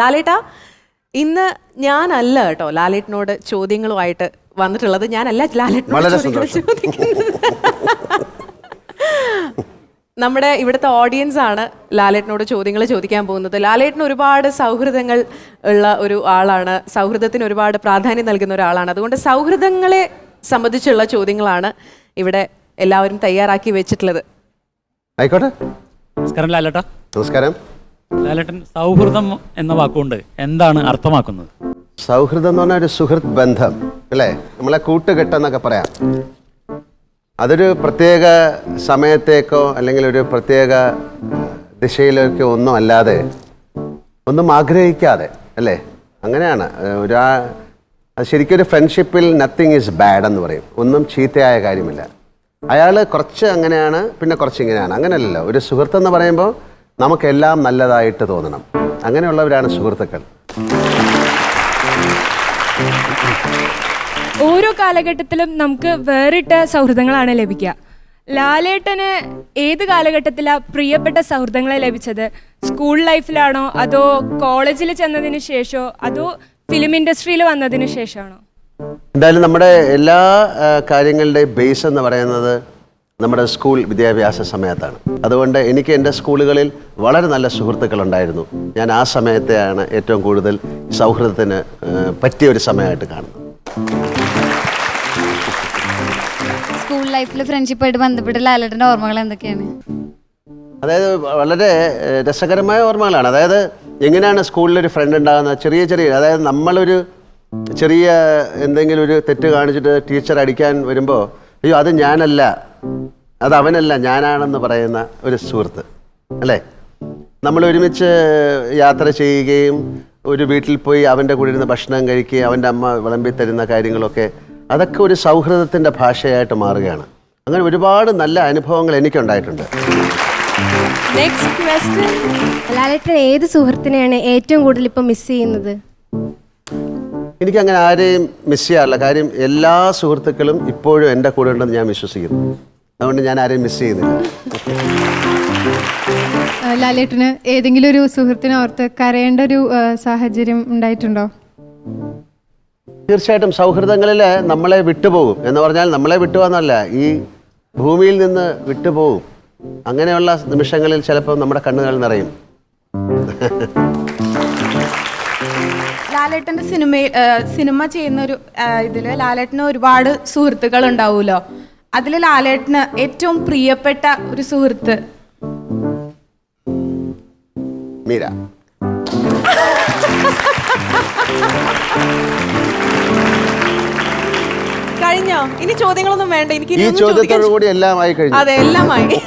ലാലേട്ട ഇന്ന് ഞാനല്ല കേട്ടോ ലാലേട്ടനോട് ചോദ്യങ്ങളുമായിട്ട് വന്നിട്ടുള്ളത്. ഞാനല്ല ലാലേട്ടനോട് ചോദിക്കുന്നത്. നമ്മുടെ ഇവിടുത്തെ ഓഡിയൻസ് ആണ് ലാലേട്ടനോട് ചോദ്യങ്ങൾ ചോദിക്കാൻ പോകുന്നത്. ലാലേട്ടൻ ഒരുപാട് സൗഹൃദങ്ങൾ ഉള്ള ഒരു ആളാണ്. സൗഹൃദത്തിന് ഒരുപാട് പ്രാധാന്യം നൽകുന്ന ഒരാളാണ്. അതുകൊണ്ട് സൗഹൃദങ്ങളെ സംബന്ധിച്ചുള്ള ചോദ്യങ്ങളാണ് ഇവിടെ എല്ലാവരും തയ്യാറാക്കി വെച്ചിട്ടുള്ളത്. ആയിക്കോട്ടെ. നമസ്കാരം ലാലേട്ടാ. നമസ്കാരം. ലാലേട്ടൻ സൗഹൃദം എന്ന വാക്കുകൊണ്ട് എന്താണ് അർത്ഥമാക്കുന്നത്? സൗഹൃദം എന്ന് പറഞ്ഞാൽ ഒരു സുഹൃത്ത് ബന്ധം അല്ലേ? നമ്മളെ കൂട്ടുകെട്ടെന്നൊക്കെ പറയാം. അതൊരു പ്രത്യേക സമയത്തേക്കോ അല്ലെങ്കിൽ ഒരു പ്രത്യേക ദിശയിലേക്കോ ഒന്നും അല്ലാതെ ഒന്നും ആഗ്രഹിക്കാതെ അല്ലേ? അങ്ങനെയാണ്. ഒരാ അത് ശരിക്കും ഒരു ഫ്രണ്ട്ഷിപ്പിൽ നത്തിങ് ഈസ് ബാഡ് എന്ന് പറയും. ഒന്നും ചീത്തയായ കാര്യമില്ല. അയാൾ കുറച്ച് അങ്ങനെയാണ് പിന്നെ കുറച്ച് ഇങ്ങനെയാണ്. അങ്ങനെയല്ലല്ലോ. ഒരു സുഹൃത്തെന്ന് പറയുമ്പോൾ നമുക്കെല്ലാം നല്ലതായിട്ട് തോന്നണം. അങ്ങനെയുള്ളവരാണ് സുഹൃത്തുക്കൾ. ഓരോ കാലഘട്ടത്തിലും നമുക്ക് വേറിട്ട സൗഹൃദങ്ങളാണ് ലഭിക്കുക. ലാലേട്ടന് ഏത് കാലഘട്ടത്തിലാണ് പ്രിയപ്പെട്ട സൗഹൃദങ്ങളെ ലഭിച്ചത്? സ്കൂൾ ലൈഫിലാണോ? അതോ കോളേജിൽ ചെന്നതിന് ശേഷമോ അതോ ഫിലിം ഇൻഡസ്ട്രിയിൽ വന്നതിന് ശേഷമാണോ? എന്തായാലും നമ്മുടെ എല്ലാ കാര്യങ്ങളുടെയും ബേസ് എന്ന് പറയുന്നത് നമ്മുടെ സ്കൂൾ വിദ്യാഭ്യാസ സമയത്താണ്. അതുകൊണ്ട് എനിക്ക് എന്റെ സ്കൂളുകളിൽ വളരെ നല്ല സുഹൃത്തുക്കളുണ്ടായിരുന്നു. ഞാൻ ആ സമയത്തെയാണ് ഏറ്റവും കൂടുതൽ സൗഹൃദത്തിന് പറ്റിയ ഒരു സമയമായിട്ട് കാണുന്നത്. സ്കൂൾ ലൈഫിൽ ഫ്രണ്ട്ഷിപ്പായിട്ട് ബന്ധപ്പെട്ട ലാലേട്ടന്റെ ഓർമ്മകൾ എന്തൊക്കെയാണ്? അതായത് വളരെ രസകരമായ ഓർമ്മകളാണ്. അതായത് എങ്ങനെയാണ് സ്കൂളിലൊരു ഫ്രണ്ട് ഉണ്ടാകുന്നത് ചെറിയ ചെറിയ അതായത് നമ്മളൊരു ചെറിയ എന്തെങ്കിലും ഒരു തെറ്റ് കാണിച്ചിട്ട് ടീച്ചർ അടിക്കാൻ വരുമ്പോൾ അയ്യോ അത് ഞാനല്ല. അത് അവനല്ല ഞാനാണെന്ന് പറയുന്ന ഒരു സുഹൃത്ത് അല്ലേ? നമ്മൾ ഒരുമിച്ച് യാത്ര ചെയ്യുകയും ഒരു വീട്ടിൽ പോയി അവന്റെ കൂടെ ഇരുന്ന് ഭക്ഷണം കഴിക്കുകയും അവന്റെ അമ്മ വിളമ്പി തരുന്ന കാര്യങ്ങളൊക്കെ അതൊക്കെ ഒരു സൗഹൃദത്തിന്റെ ഭാഷയായിട്ട് മാറുകയാണ്. അങ്ങനെ ഒരുപാട് നല്ല അനുഭവങ്ങൾ എനിക്കുണ്ടായിട്ടുണ്ട്. നെക്സ്റ്റ് ക്വസ്റ്റ്യൻ ലാലേട്ടൻ ഏത് സുഹൃത്തിനെയാണ് ഏറ്റവും കൂടുതൽ ഇപ്പം മിസ് ചെയ്യുന്നത്? എനിക്ക് അങ്ങനെ ആരെയും മിസ് ചെയ്യാറില്ല. കാര്യം എല്ലാ സുഹൃത്തുക്കളും ഇപ്പോഴും എന്റെ കൂടെ ഉണ്ടെന്ന് ഞാൻ വിശ്വസിക്കുന്നു. അതുകൊണ്ട് ഞാൻ ആരെയും മിസ് ചെയ്യുന്നില്ല. ലാലേട്ടന് ഏതെങ്കിലും ഒരു സുഹൃത്തിനെ ഓർത്ത് കരയേണ്ട ഒരു സാഹചര്യം ഉണ്ടായിട്ടുണ്ടോ? തീർച്ചയായിട്ടും സൗഹൃദങ്ങളിൽ നമ്മളെ വിട്ടുപോകും. എന്ന് പറഞ്ഞാൽ നമ്മളെ വിട്ടുപോകുന്നല്ല ഈ ഭൂമിയിൽ നിന്ന് വിട്ടുപോകും. അങ്ങനെയുള്ള നിമിഷങ്ങളിൽ ചിലപ്പോൾ നമ്മുടെ കണ്ണുകൾ നിറയും. ലാലേട്ടന്റെ സിനിമയിൽ സിനിമ ചെയ്യുന്ന ഒരു ഇതിൽ ലാലേട്ടന് ഒരുപാട് സുഹൃത്തുക്കൾ ഉണ്ടാവുമല്ലോ അതിൽ ലാലേട്ടന് ഏറ്റവും പ്രിയപ്പെട്ട ഒരു സുഹൃത്ത്. മീര. കഴിഞ്ഞോ? ഇനി ചോദ്യങ്ങളൊന്നും വേണ്ട. എനിക്ക് ഈ ചോദ്യത്തോടു കൂടി എല്ലാം ആയി കഴിഞ്ഞു. അതെ എല്ലാമായി